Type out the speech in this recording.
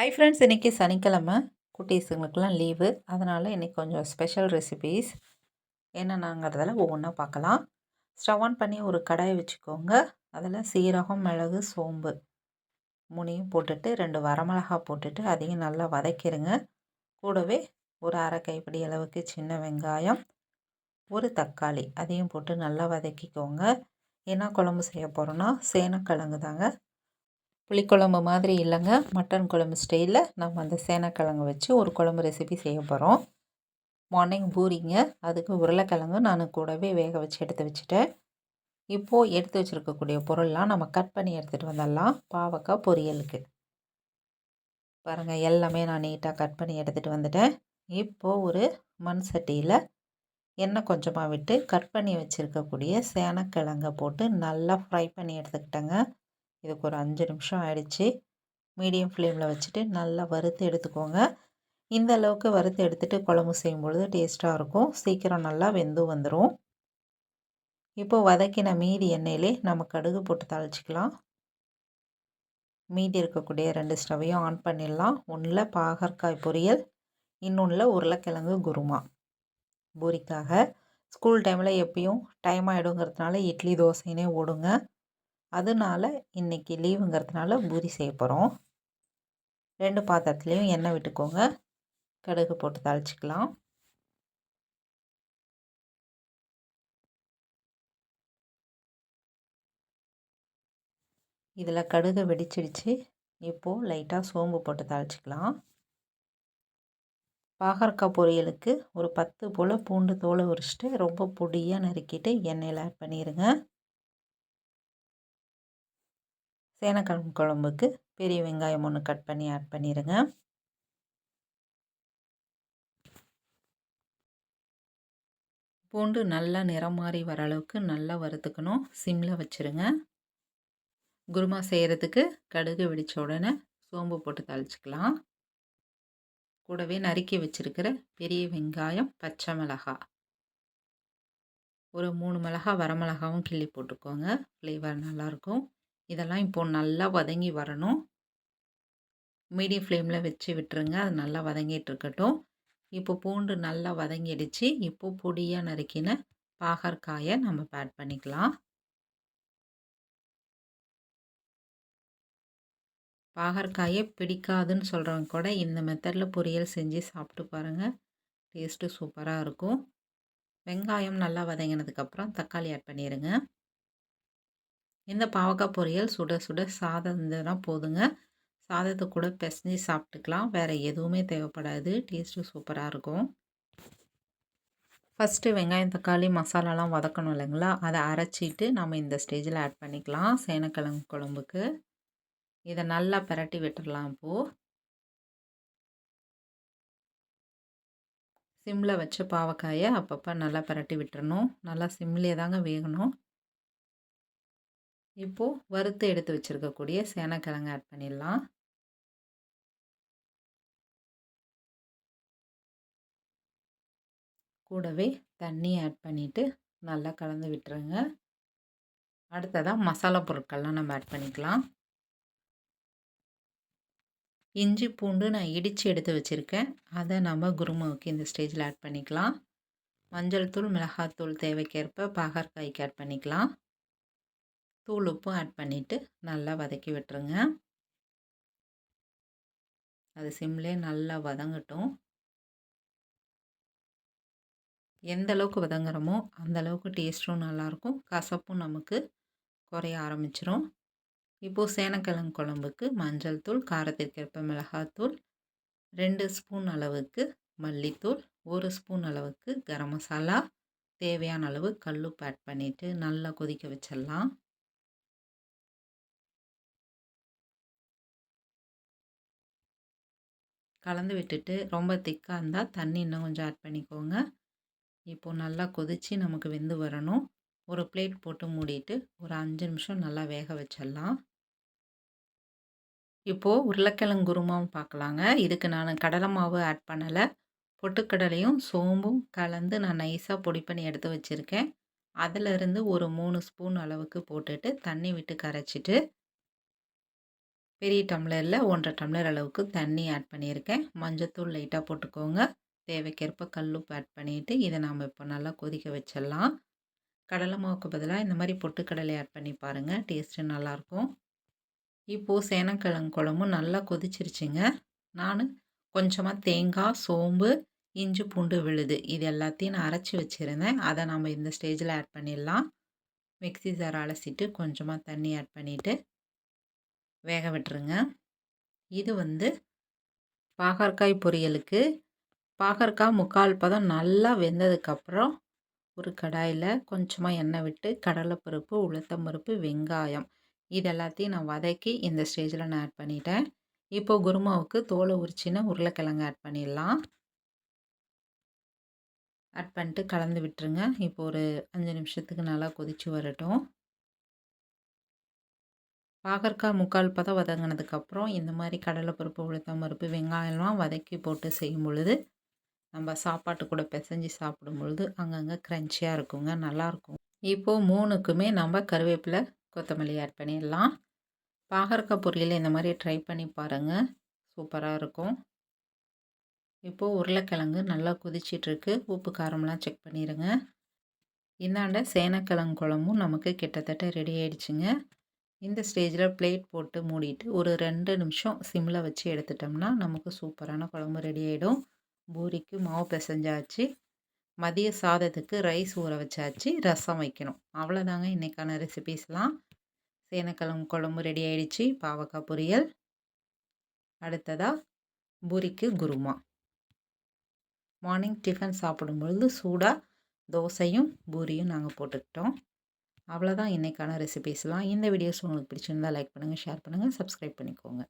Hi friends இன்றைக்கி சனிக்கிழமை. குட்டீஸுங்களுக்கெல்லாம் leave அதனால் இன்றைக்கி கொஞ்சம் ஸ்பெஷல் ரெசிபீஸ் என்னென்னங்கிறதெல்லாம் ஒவ்வொன்றா பார்க்கலாம். ஸ்டவ் ஆன் பண்ணி ஒரு கடாயை வச்சுக்கோங்க. அதில் சீரகம் மிளகு சோம்பு முனியும் போட்டுட்டு ரெண்டு வரமிளகா போட்டுட்டு அதையும் நல்லா வதக்கிடுங்க கூடவே ஒரு அரை கைப்பிடி அளவுக்கு சின்ன வெங்காயம் ஒரு தக்காளி அதையும் போட்டு நல்லா வதக்கிக்கோங்க. என்ன குழம்பு செய்ய போகிறோன்னா சேனக்கிழங்கு தாங்க. புளிக்குழம்பு மாதிரி இல்லைங்க. மட்டன் குழம்பு ஸ்டைலில் நம்ம அந்த சேனக்கிழங்கு வச்சு ஒரு குழம்பு ரெசிபி செய்ய போகிறோம் மார்னிங் பூரிங்க. அதுக்கு உருளைக்கிழங்கு நான் கூடவே வேக வச்சு எடுத்து வச்சுட்டேன். இப்போது எடுத்து வச்சுருக்கக்கூடிய பொருள்லாம் நம்ம கட் பண்ணி எடுத்துகிட்டு வந்துடலாம். பாவக்காய் பொரியலுக்கு. பாருங்கள் எல்லாமே நான் நீட்டாக கட் பண்ணி எடுத்துகிட்டு வந்துட்டேன். இப்போது ஒரு மண் சட்டியில் எண்ணெய் கொஞ்சமாக விட்டு கட் பண்ணி வச்சுருக்கக்கூடிய சேனக்கிழங்கை போட்டு நல்லா ஃப்ரை பண்ணி எடுத்துக்கிட்டேங்க. இதுக்கு ஒரு அஞ்சு நிமிஷம் ஆயிடுச்சு. மீடியம் ஃப்ளேமில் வச்சுட்டு நல்லா வறுத்து எடுத்துக்கோங்க. இந்த அளவுக்கு வறுத்து எடுத்துகிட்டு குழம்பு செய்யும் பொழுது டேஸ்ட்டாக இருக்கும். சீக்கிரம் நல்லா வெந்து வந்துடும் இப்போது வதக்கின மீதி எண்ணெயிலே நம்ம கடுகு போட்டு தாளிச்சிக்கலாம். மீதி இருக்கக்கூடிய ரெண்டு ஸ்டவையும் ஆன் பண்ணிடலாம். ஒன்றில் பாகற்காய் பொரியல் இன்னொன்றில் உருளைக்கிழங்கு குருமா. பூரிக்காக. ஸ்கூல் டைமில் எப்பயும் டைம் ஆகிடுங்கிறதுனால இட்லி தோசைன்னே ஓடுங்க. அதனால இன்றைக்கி லீவுங்கிறதுனால பூரி செய்ய போகிறோம் ரெண்டு பாத்திரத்துலேயும் எண்ணெய் விட்டுக்கோங்க. கடுகு போட்டு தாளிச்சிக்கலாம். இதில் கடுகு வெடிச்சிடுச்சு. இப்போது லைட்டாக சோம்பு போட்டு தாளிச்சிக்கலாம். பாகற்காய் பொரியலுக்கு ஒரு பத்து போல் பூண்டு தோலை உரிச்சிட்டு ரொம்ப பொடியாக நறுக்கிட்டு எண்ணெயில் ஆட் பண்ணிடுங்க சேனக்கிழங்கு குழம்புக்கு பெரிய வெங்காயம் ஒன்று கட் பண்ணி ஆட் பண்ணிடுங்க பூண்டு நல்லா நிறம் மாறி வர அளவுக்கு நல்லா வறுத்துக்கணும். சிம்மில் வச்சுருங்க. குருமா செய்கிறதுக்கு கடுகு வெடித்த உடனே சோம்பு போட்டு தாளிச்சிக்கலாம். கூடவே நறுக்கி வச்சுருக்கிற பெரிய வெங்காயம் பச்சை மிளகா. ஒரு மூணு மிளகா வரமிளகாவும் கிள்ளி போட்டுக்கோங்க. ஃப்ளேவர் நல்லாயிருக்கும் இதெல்லாம் இப்போது நல்லா வதங்கி வரணும். மீடியம் ஃப்ளேமில் வச்சு விட்டுருங்க. அது நல்லா வதங்கிட்டு இருக்கட்டும். இப்போ பூண்டு நல்லா வதங்கிடுச்சு. இப்போது பொடியாக நறுக்கின பாகற்காயை நம்ம ஆட் பண்ணிக்கலாம். பாகற்காயை பிடிக்காதுன்னு சொல்கிறவங்க கூட இந்த மெத்தடில் பொரியல் செஞ்சு சாப்பிட்டு பாருங்கள் டேஸ்ட்டு சூப்பராக இருக்கும். வெங்காயம் நல்லா வதங்கினதுக்கப்புறம் தக்காளி ஆட் பண்ணிடுங்க இந்த பாவக்காய் பொரியல் சுட சுட சாதம் இருந்ததுன்னா போதுங்க. சாதத்தை கூட பிசைஞ்சு சாப்பிட்டுக்கலாம். வேறு எதுவுமே தேவைப்படாது. டேஸ்ட்டு சூப்பராக இருக்கும். ஃபஸ்ட்டு வெங்காயம் தக்காளி மசாலாலாம் வதக்கணும் இல்லைங்களா? அதை அரைச்சிட்டு நம்ம இந்த ஸ்டேஜில் ஆட் பண்ணிக்கலாம். சேனக்கிழங்கு குழம்புக்கு. இதை நல்லா பரட்டி விட்டுடலாம் இப்போது சிம்மில் வச்ச பாவக்காயை அப்பப்போ நல்லா பரட்டி விட்டுறணும். நல்லா சிம்லேயே தாங்க வேகணும். இப்போது வறுத்து எடுத்து வச்சுருக்கக்கூடிய சேனக்கிழங்கு ஆட் பண்ணிடலாம். கூடவே தண்ணி ஆட் பண்ணிவிட்டு நல்லா கலந்து விட்டுருங்க. அடுத்ததாக மசாலா பொருட்கள்லாம் நம்ம ஆட் பண்ணிக்கலாம். இஞ்சி பூண்டு நான் இடித்து எடுத்து வச்சுருக்கேன். அதை நம்ம குருமாவுக்கு இந்த ஸ்டேஜில் ஆட் பண்ணிக்கலாம். மஞ்சள் தூள் மிளகாத்தூள் தேவைக்கேற்ப பாகற்காய்க்கு ஆட் பண்ணிக்கலாம். தூள் உப்பும் ஆட் பண்ணிவிட்டு நல்லா வதக்கி விட்டுருங்க. அது சிம்லே நல்லா வதங்கட்டும். எந்த அளவுக்கு வதங்குறோமோ அந்த அளவுக்கு டேஸ்ட்டும் நல்லாயிருக்கும் கசப்பும் நமக்கு குறைய ஆரம்பிச்சிரும். இப்போது சேனக்கிழங்கு குழம்புக்கு மஞ்சள் தூள் காரத்திற்கேற்ப மிளகாத்தூள் ரெண்டு ஸ்பூன் அளவுக்கு மல்லித்தூள் ஒரு ஸ்பூன் அளவுக்கு கரம் மசாலா தேவையான அளவு கல்லுப்பு ஆட் பண்ணிவிட்டு நல்லா கொதிக்க வச்சிடலாம். கலந்து விட்டுட்டு ரொம்ப திக்காக இருந்தால் தண்ணி இன்னும் கொஞ்சம் ஆட் பண்ணிக்கோங்க. இப்போது நல்லா கொதித்து நமக்கு வெந்து வரணும். ஒரு பிளேட் போட்டு மூடிட்டு ஒரு அஞ்சு நிமிஷம் நல்லா வேக வச்சிடலாம். இப்போது உருளைக்கிழங்கு குருமாவும் பார்க்கலாங்க இதுக்கு நான் கடலை மாவு ஆட் பண்ணலை. பொட்டுக்கடலையும் சோம்பும் கலந்து நான் நைஸாக பொடி பண்ணி எடுத்து வச்சுருக்கேன். அதிலிருந்து ஒரு மூணு ஸ்பூன் அளவுக்கு போட்டுட்டு தண்ணி விட்டு கரைச்சிட்டு பெரிய டம்ளரில் ஒன்றரை டம்ளர் அளவுக்கு தண்ணி ஆட் பண்ணியிருக்கேன். மஞ்சத்தூள் லைட்டாக போட்டுக்கோங்க. தேவைக்கேற்ப கல்லுப்பு ஆட் பண்ணிவிட்டு இதை நாம் இப்போ நல்லா கொதிக்க வச்சிடலாம். கடலை மாவுக்கு பதிலாக இந்த மாதிரி பொட்டுக்கடலை ஆட் பண்ணி பாருங்கள் டேஸ்ட்டு நல்லாயிருக்கும் இப்போது சேனக்கிழங்கு குழம்பும் நல்லா கொதிச்சிருச்சுங்க. நான் கொஞ்சமாக தேங்காய் சோம்பு இஞ்சி பூண்டு விழுது இது எல்லாத்தையும் நான் அரைச்சி வச்சுருந்தேன். அதை நம்ம இந்த ஸ்டேஜில் ஆட் பண்ணிடலாம். மிக்ஸி ஜார் அலசிட்டு கொஞ்சமாக தண்ணி ஆட் பண்ணிவிட்டு வேக விட்டுருங்க. இது வந்து பாகற்காய் பொரியலுக்கு. பாகற்காய் முக்கால் பதம் நல்லா வெந்ததுக்கப்புறம் ஒரு கடாயில் கொஞ்சமாக எண்ணெய் விட்டு கடலைப்பருப்பு உளுத்தம்பருப்பு வெங்காயம் இது எல்லாத்தையும் நான் வதக்கி இந்த ஸ்டேஜில் நான் ஆட் பண்ணிட்டேன். இப்போது குருமாவுக்கு தோலை உரிச்சின்னு உருளைக்கிழங்கு ஆட் பண்ணிடலாம். ஆட் பண்ணிட்டு கலந்து விட்டுருங்க. இப்போ ஒரு அஞ்சு நிமிஷத்துக்கு நல்லா கொதித்து வரட்டும். பாகற்காய் முக்கால் பதம் வதங்கினதுக்கப்புறம் இந்த மாதிரி கடலைப்பருப்பு உளுத்தம் பருப்பு வெங்காயம்லாம் வதக்கி போட்டு செய்யும் பொழுது நம்ம சாப்பாட்டு கூட பிசைஞ்சு சாப்பிடும் பொழுது அங்கங்கே க்ரன்ச்சியாக இருக்குங்க நல்லாயிருக்கும் இப்போது மூணுக்குமே நம்ம கருவேப்பிலை கொத்தமல்லி ஆட் பண்ணிடலாம். பாகற்காய் பொரியல் இந்த மாதிரி ட்ரை பண்ணி பாருங்கள் சூப்பராக இருக்கும். இப்போது உருளைக்கிழங்கு நல்லா கொதிச்சிட்ருக்கு. உப்பு காரம்லாம் செக் பண்ணிடுங்க இந்தாண்ட சேனக்கிழங்கு குழம்பும் நமக்கு கிட்டத்தட்ட ரெடி ஆயிடுச்சுங்க. இந்த ஸ்டேஜில் பிளேட் போட்டு மூடிட்டு ஒரு ரெண்டு நிமிஷம் சிம்மில் வச்சு எடுத்துட்டோம்னா நமக்கு சூப்பரான குழம்பு ரெடி ஆகிடும் பூரிக்கு மாவு பிசைஞ்சாச்சு. மதிய சாதத்துக்கு ரைஸ் ஊற வச்சாச்சு. ரசம் வைக்கணும். அவ்வளோதாங்க இன்றைக்கான ரெசிபீஸ்லாம் சேனக்கிழங்கு குழம்பு ரெடி ஆயிடுச்சு. பாவக்காய் பொரியல். அடுத்ததாக பூரிக்கு குருமா. மார்னிங் டிஃபன் சாப்பிடும்பொழுது சூடாக தோசையும் பூரியும் நாங்கள் போட்டுக்கிட்டோம். அவ்வளோதான் இன்றைக்கான ரெசிபீஸ்லாம் இந்த வீடியோஸ் உங்களுக்கு பிடிச்சிருந்தால் லைக் பண்ணுங்கள் ஷேர் பண்ணுங்கள் சப்ஸ்கிரைப் பண்ணிக்கோங்க.